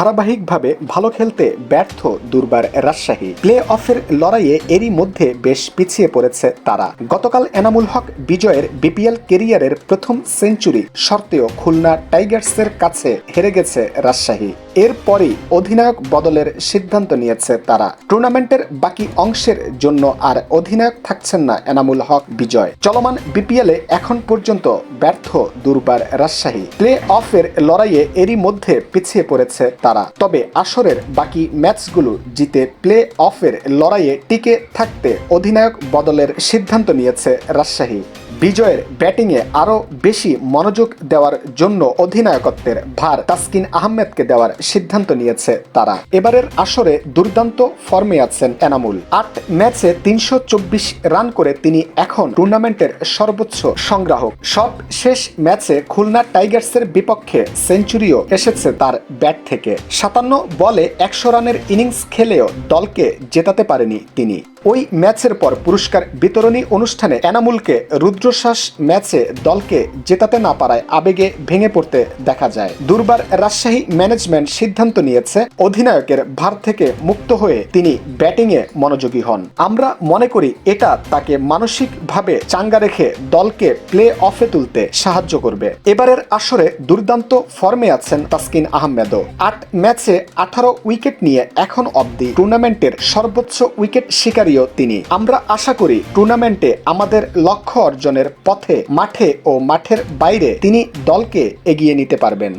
ধারাবাহিকভাবে ভালো খেলতে ব্যর্থ দুর্বার রাজশাহী। প্লে অফের লড়াইয়ে এরই মধ্যে বেশ পিছিয়ে পড়েছে তারা। গতকাল এনামুল হক বিজয়ের বিপিএল কেরিয়ারের প্রথম সেঞ্চুরি সত্ত্বেও খুলনা টাইগার্সের কাছে হেরে গেছে রাজশাহী। এরপরই অধিনায়ক বদলের সিদ্ধান্ত নিয়েছে তারা। টুর্নামেন্টের বাকি অংশের জন্য আর অধিনায়ক থাকছেন না এনামুল হক বিজয়। চলমান বিপিএলে এখন পর্যন্ত ব্যর্থ দুর্বার রাজশাহী। প্লে অফের লড়াইয়ে এরই মধ্যে পিছিয়ে পড়েছে তারা। তবে আসরের বাকি ম্যাচগুলো জিতে প্লে অফের লড়াইয়ে টিকে থাকতে অধিনায়ক বদলের সিদ্ধান্ত নিয়েছে রাজশাহী। বিজয়ের ব্যাটিংয়ে আরও বেশি মনোযোগ দেওয়ার জন্য অধিনায়কত্বের ভার তাসকিন আহমেদকে দেওয়ার সিদ্ধান্ত নিয়েছে তারা। এবারের আসরে দুর্দান্ত ফর্মে আছেন এনামুল। আট ম্যাচে তিনশো চব্বিশ রান করে তিনি এখন টুর্নামেন্টের সর্বোচ্চ সংগ্রাহক। সব শেষ ম্যাচে খুলনা টাইগার্সের বিপক্ষে সেঞ্চুরিও এসেছে তার ব্যাট থেকে। সাতান্ন বলে একশো রানের ইনিংস খেলেও দলকে জেতাতে পারেনি তিনি। ওই ম্যাচের পর পুরস্কার বিতরণী অনুষ্ঠানে এনামুলকে রুদ্রশ্বাস ম্যাচে দলকে জেতাতে না পারায় আবেগে ভেঙে পড়তে দেখা যায়। দুর্বার রাজশাহী ম্যানেজমেন্ট সিদ্ধান্ত নিয়েছে, অধিনায়কের ভার থেকে মুক্ত হয়ে তিনি ব্যাটিংয়ে মনোযোগী হন। আমরা মনে করি এটা তাকে মানসিকভাবে চাঙ্গা রেখে দলকে প্লে অফে তুলতে সাহায্য করবে। এবারের আসরে দুর্দান্ত ফর্মে আছেন তাসকিন আহমেদও। আট ম্যাচে আঠারো উইকেট নিয়ে এখন অবধি টুর্নামেন্টের সর্বোচ্চ উইকেট শিকারীও তিনি। আমরা আশা করি টুর্নামেন্টে আমাদের লক্ষ্য অর্জনের পথে মাঠে ও মাঠের বাইরে তিনি দলকে এগিয়ে নিতে পারবেন।